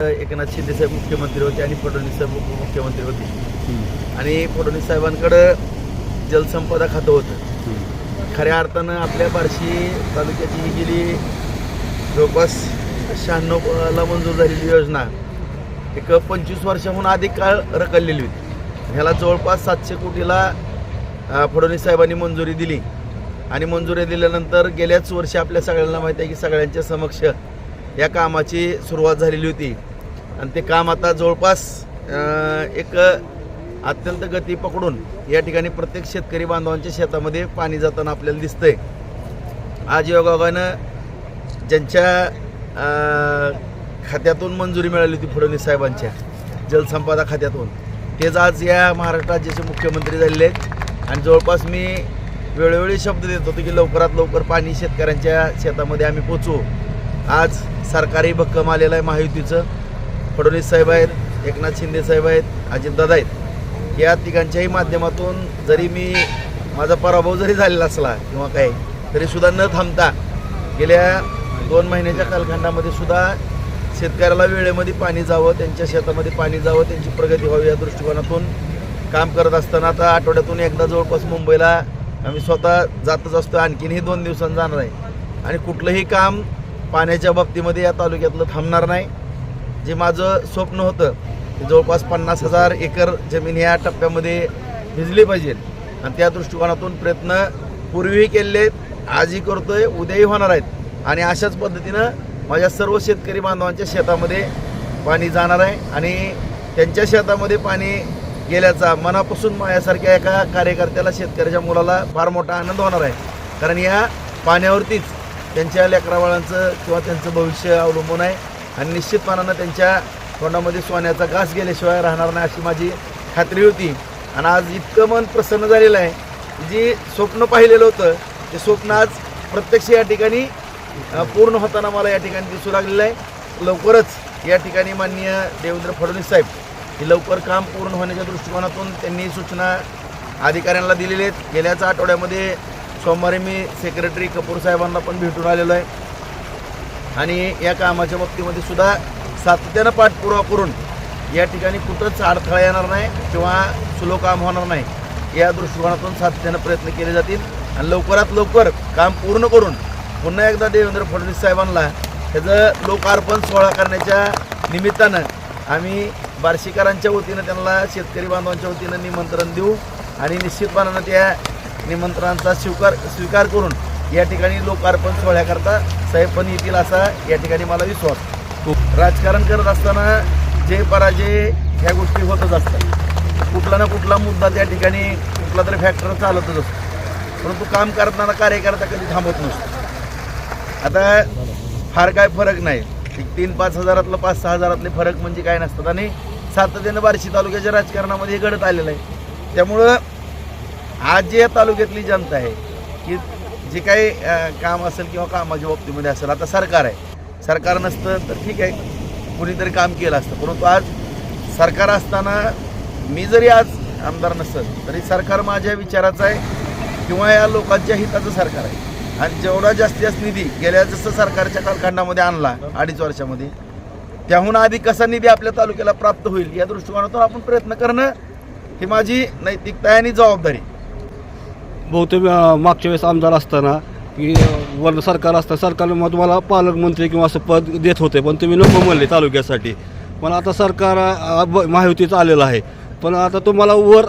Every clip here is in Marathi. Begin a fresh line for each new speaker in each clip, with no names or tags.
एकनाथ शिंदे साहेब मुख्यमंत्री होते आणि फडणवीस साहेब उपमुख्यमंत्री होते. आणि फडणवीस साहेबांकडं जलसंपदा खातं होतं. खऱ्या अर्थानं आपल्या बार्शी तालुक्याची ही गेली जवळपास शहाण्णवला मंजूर झालेली योजना. एक पंचवीस वर्षाहून अधिक काळ रखडलेली होती. ह्याला जवळपास सातशे कोटीला फडणवीस साहेबांनी मंजुरी दिली. आणि मंजुरी दिल्यानंतर गेल्याच वर्षी आपल्या सगळ्यांना माहिती आहे की सगळ्यांच्या समक्ष या कामाची सुरुवात झालेली होती. आणि ते काम आता जवळपास एक अत्यंत गती पकडून या ठिकाणी प्रत्येक शेतकरी बांधवांच्या शेतामध्ये पाणी जाताना आपल्याला दिसतंय. आज योगायोगानं ज्यांच्या खात्यातून मंजुरी मिळाली होती फडणवीस साहेबांच्या जलसंपदा खात्यातून तेच आज या महाराष्ट्र राज्याचे मुख्यमंत्री झालेले आहेत. आणि जवळपास मी वेळोवेळी शब्द देत होतो की लवकरात लवकर पाणी शेतकऱ्यांच्या शेतामध्ये आम्ही पोचवू. आज सरकारी भक्कम आलेलं आहे महायुतीचं. फडणवीस साहेब आहेत एकनाथ शिंदे साहेब आहेत अजितदादा आहेत. या तिघांच्याही माध्यमातून जरी मी माझा पराभव जरी झालेला असला किंवा काय तरीसुद्धा न थांबता गेल्या दोन महिन्याच्या कालखंडामध्ये सुद्धा शेतकऱ्याला वेळेमध्ये पाणी जावं त्यांच्या शेतामध्ये पाणी जावं त्यांची प्रगती व्हावी या दृष्टिकोनातून काम करत असताना आता आठवड्यातून एकदा जवळपास मुंबईला आम्ही स्वतः जातच असतो आणखीनही दोन दिवसांनी जाणार आहे. आणि कुठलंही काम पाण्याच्या बाबतीमध्ये या तालुक्यातलं थांबणार नाही. जे माझं स्वप्न होतं जवळपास पन्नास हजार एकर जमीन ह्या टप्प्यामध्ये भिजली पाहिजे. आणि त्या दृष्टिकोनातून प्रयत्न पूर्वीही केलेले आहेत आजही करतोय उद्याही होणार आहेत. आणि अशाच पद्धतीनं माझ्या सर्व शेतकरी बांधवांच्या शेतामध्ये पाणी जाणार आहे आणि त्यांच्या शेतामध्ये पाणी गेल्याचा मनापासून माझ्यासारख्या एका कार्यकर्त्याला शेतकऱ्याच्या मुलाला फार मोठा आनंद होणार आहे. कारण या पाण्यावरतीच त्यांच्या लेकराबाळांचं किंवा त्यांचं भविष्य अवलंबून आहे. आणि निश्चितपणानं त्यांच्या तोंडामध्ये सोन्याचा घास गेल्याशिवाय राहणार नाही अशी माझी खात्री होती. आणि आज इतकं मन प्रसन्न झालेलं आहे जी स्वप्न पाहिलेलं होतं ते स्वप्न आज प्रत्यक्ष या ठिकाणी पूर्ण होताना मला या ठिकाणी दिसू लागलेलं आहे. लवकरच या ठिकाणी माननीय देवेंद्र फडणवीस साहेब हे लवकर काम पूर्ण होण्याच्या दृष्टिकोनातून त्यांनी सूचना अधिकाऱ्यांना दिलेल्या आहेत. गेल्याच आठवड्यामध्ये सोमवारी मी सेक्रेटरी कपूर साहेबांना पण भेटून आलेलो आहे. आणि या कामाच्या बाबतीमध्ये सुद्धा सातत्यानं पाठपुरावा करून या ठिकाणी कुठंच अडथळा येणार नाही किंवा सुलो काम होणार नाही. या दृष्टिकोनातून सातत्यानं प्रयत्न केले जातील आणि लवकरात लवकर काम पूर्ण करून पुन्हा एकदा देवेंद्र फडणवीस साहेबांना त्याचं लोकार्पण सोहळा करण्याच्या निमित्तानं आम्ही बार्शीकरांच्या वतीनं त्यांना शेतकरी बांधवांच्या वतीनं निमंत्रण देऊ आणि निश्चितपणानं त्या निमंत्रणांचा स्वीकार स्वीकार करून या ठिकाणी लोकार्पण सोहळ्याकरता साहेब पण येतील असा या ठिकाणी मला विश्वास. राजकारण करत असताना जे पराजय ह्या गोष्टी होतच असतात. कुठला ना कुठला मुद्दा त्या ठिकाणी कुठला तरी फॅक्टर चालतच असतो. परंतु काम करताना कार्यकर्ता कधी थांबत नसतो. आता फार काय फरक नाही. तीन पाच हजारातलं पाच सहा हजारातले फरक म्हणजे काय नसतात आणि सातत्यानं बार्शी तालुक्याच्या राजकारणामध्ये हे घडत आलेलं आहे. त्यामुळं आज जे या तालुक्यातली जनता आहे की जे काही काम असेल किंवा कामाच्या बाबतीमध्ये असेल आता सरकार आहे. सरकार नसतं तर ठीक आहे. कुणीतरी काम केलं असतं. परंतु आज सरकार असताना मी जरी आज आमदार नसत तरी सरकार माझ्या विचाराचं आहे किंवा या लोकांच्या हिताचं सरकार आहे. आणि जेवढा जास्तीत जास्त निधी गेल्या जसं सरकारच्या कालखंडामध्ये आणला अडीच वर्षामध्ये त्याहून आधी कसा निधी आपल्या तालुक्याला प्राप्त होईल या दृष्टिकोनातून आपण प्रयत्न करणं ही माझी नैतिकता आणि जबाबदारी.
बहुतेक मागच्या वेळेस आमदार असताना की वर सरकार असतं. सरकारने मग तुम्हाला पालकमंत्री किंवा असं पद देत होते पण तुम्ही नको म्हणले तालुक्यासाठी. पण आता सरकार महायुतीचं आलेलं आहे. पण आता तुम्हाला वर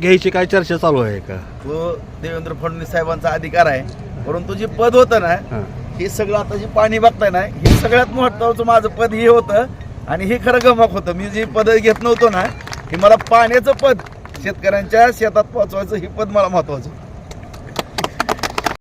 घ्यायची काय चर्चा चालू आहे का?
तो देवेंद्र फडणवीस साहेबांचा अधिकार आहे. परंतु जे पद होतं ना
हां.
हे सगळं आता जे पाणी बघताय ना हे सगळ्यात महत्वाचं माझं पद हे होतं. आणि हे खरं गमक होतं. मी जे पद घेत नव्हतो ना हे मला पाण्याचं पद शेतकऱ्यांच्या शेतात पोहोचवायचं हे पद मला महत्वाचं